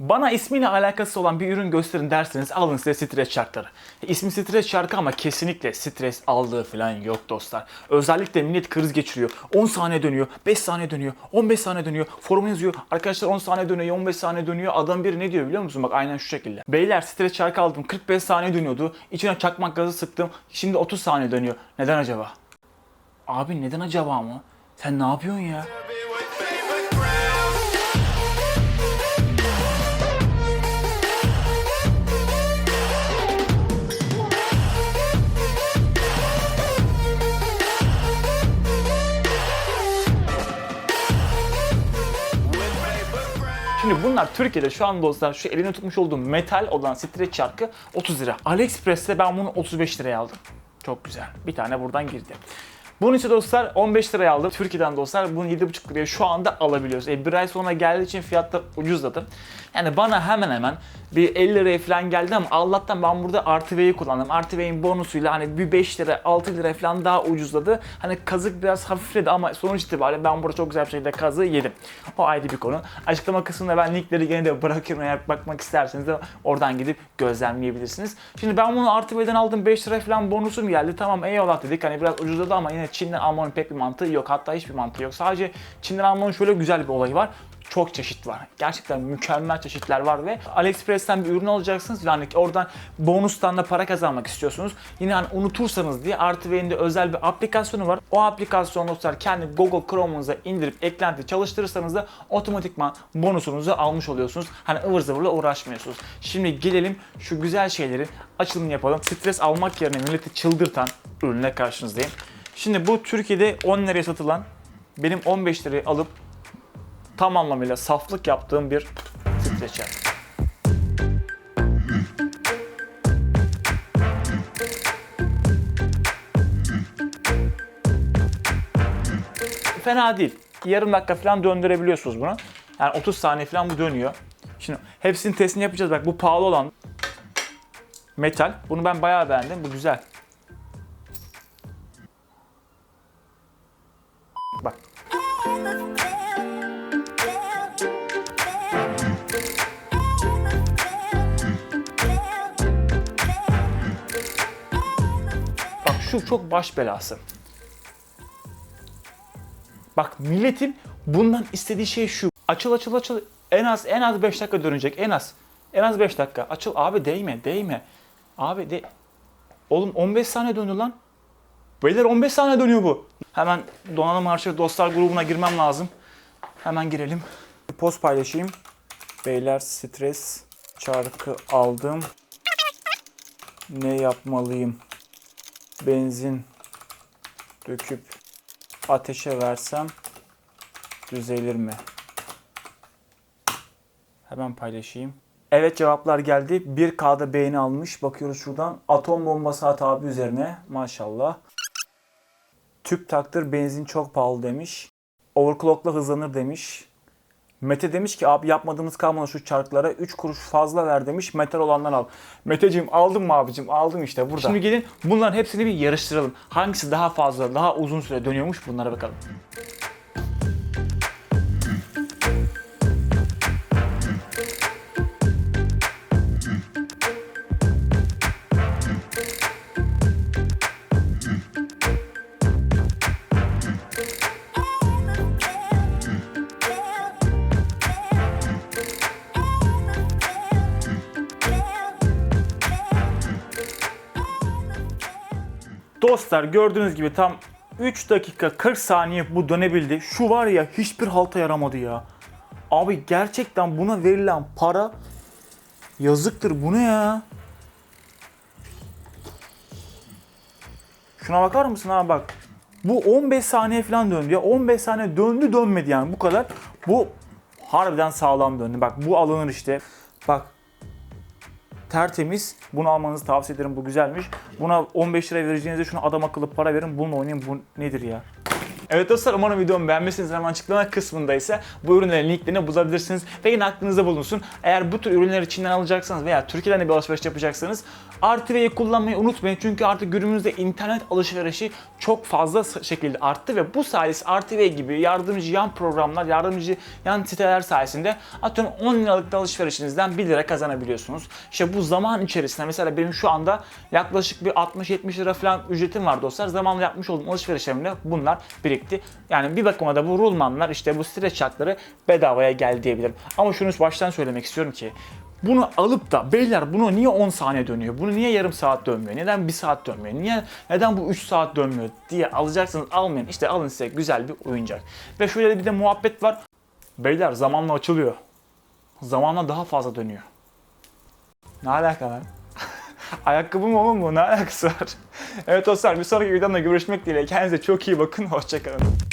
Bana ismiyle alakası olan bir ürün gösterin derseniz alın size stres şarkları. İsmi stres şarkı ama kesinlikle stres aldığı falan yok dostlar. Özellikle millet kriz geçiriyor. 10 saniye dönüyor, 5 saniye dönüyor, 15 saniye dönüyor. Forum yazıyor. Arkadaşlar 10 saniye dönüyor, 15 saniye dönüyor. Adam biri ne diyor biliyor musun? Bak aynen şu şekilde. Beyler stres şarkı aldım. 45 saniye dönüyordu. İçine çakmak gazı sıktım. Şimdi 30 saniye dönüyor. Neden acaba? Abi neden acaba mı? Sen ne yapıyorsun ya? Şimdi bunlar Türkiye'de şu an dostlar şu elini tutmuş olduğum metal olan streç çarkı 30 lira. AliExpress'te ben bunu 35 liraya aldım. Çok güzel. Bir tane buradan girdi. Bunun için dostlar 15 liraya aldım. Türkiye'den dostlar bunu 7,5 liraya şu anda alabiliyoruz. E, bir ay sonra geldiği için fiyatlar ucuzladı. Yani bana hemen hemen bir 50 liraya falan geldi ama Allah'tan ben burada artı V'yi kullandım. Artı V'nin bonusuyla hani bir 5 lira 6 lira falan daha ucuzladı. Hani kazık biraz hafifledi ama sonuç itibariyle ben burada çok güzel bir şekilde kazığı yedim. O ayrı bir konu. Açıklama kısmında ben linkleri gene de bırakıyorum eğer bakmak isterseniz de oradan gidip gözlemleyebilirsiniz. Şimdi ben bunu artı V'den aldım 5 lira falan bonusum geldi. Tamam eyvallah dedik hani biraz ucuzladı ama yine Çin'den almanın pek bir mantığı yok. Hatta hiçbir mantığı yok. Sadece Çin'den almanın şöyle güzel bir olayı var çok çeşit var. Gerçekten mükemmel çeşitler var ve AliExpress'ten bir ürün alacaksınız. Yani oradan bonustan da para kazanmak istiyorsunuz. Yine hani unutursanız diye Artı de özel bir aplikasyonu var. O aplikasyonu dostlar kendi Google Chrome'unuza indirip eklenti çalıştırırsanız da otomatikman bonusunuzu almış oluyorsunuz. Hani ıvır zıvırla uğraşmıyorsunuz. Şimdi gelelim şu güzel şeylerin açılımını yapalım. Stres almak yerine milleti çıldırtan ürünle karşınızdayım. Şimdi bu Türkiye'de 10 liraya satılan benim 15 liraya alıp tam anlamıyla saflık yaptığım bir streçer. Fena değil. Yarım dakika falan döndürebiliyorsunuz bunu. Yani 30 saniye falan bu dönüyor. Şimdi hepsinin testini yapacağız. Bak bu pahalı olan metal. Bunu ben bayağı beğendim. Bu güzel. Şu çok baş belası. Bak milletin bundan istediği şey şu. Açıl açıl açıl. En az en az 5 dakika dönecek en az. En az 5 dakika. Açıl abi değme değme. Abi de Oğlum 15 saniye döndü lan. Beyler 15 saniye dönüyor bu. Hemen donanım arşiv dostlar grubuna girmem lazım. Hemen girelim. Post paylaşayım. Beyler stres çarkı aldım. Ne yapmalıyım? Benzin döküp ateşe versem düzelir mi? Hemen paylaşayım. Evet cevaplar geldi. 1K'da beğeni almış. Bakıyoruz şuradan. Atom bombası at abi üzerine. Maşallah. Tüp taktır benzin çok pahalı demiş. Overclock'la hızlanır demiş. Mete demiş ki abi yapmadığımız kalmadı şu çarklara 3 kuruş fazla ver demiş metal olanlar al. Meteciğim aldın mı abicim aldım işte burada. Şimdi gelin bunların hepsini bir yarıştıralım. Hangisi daha fazla daha uzun süre dönüyormuş bunlara bakalım. Dostlar gördüğünüz gibi tam 3 dakika 40 saniye bu dönebildi. Şu var ya hiçbir halta yaramadı ya. Abi gerçekten buna verilen para yazıktır. Bu ne ya? Şuna bakar mısın abi bak. Bu 15 saniye falan döndü ya. 15 saniye döndü dönmedi yani bu kadar. Bu harbiden sağlam döndü. Bak bu alınır işte. Bak tertemiz. Bunu almanızı tavsiye ederim. Bu güzelmiş. Buna 15 lira vereceğinizde şuna adam akıllı para verin. Bununla oynayın. Bu nedir ya? Evet dostlar umarım videomu beğenmişsiniz. Hemen açıklama kısmında ise bu ürünlerin linklerini bulabilirsiniz. Ve yine aklınızda bulunsun. Eğer bu tür ürünleri Çin'den alacaksanız veya Türkiye'den de bir alışveriş yapacaksanız RTV'yi kullanmayı unutmayın. Çünkü artık günümüzde internet alışverişi çok fazla şekilde arttı ve bu sayesinde RTV gibi yardımcı yan programlar, yardımcı yan siteler sayesinde atıyorum 10 liralık alışverişinizden 1 lira kazanabiliyorsunuz. İşte bu zaman içerisinde mesela benim şu anda yaklaşık bir 60-70 lira falan ücretim var dostlar. Zamanla yapmış olduğum alışverişlerimle bunlar birikti. Yani bir bakıma da bu rulmanlar işte bu streç çarkları bedavaya geldi diyebilirim. Ama şunu baştan söylemek istiyorum ki bunu alıp da beyler bunu niye 10 saniye dönüyor? Bunu niye yarım saat dönmüyor? Neden 1 saat dönmüyor? Niye neden bu 3 saat dönmüyor diye alacaksanız almayın. İşte alın size güzel bir oyuncak. Ve şöyle bir de muhabbet var. Beyler zamanla açılıyor. Zamanla daha fazla dönüyor. Ne alaka lan? Ayakkabı mı oğlum bu? Ne alakası var? evet dostlar bir sonraki videomda görüşmek dileğiyle. Kendinize çok iyi bakın. Hoşçakalın.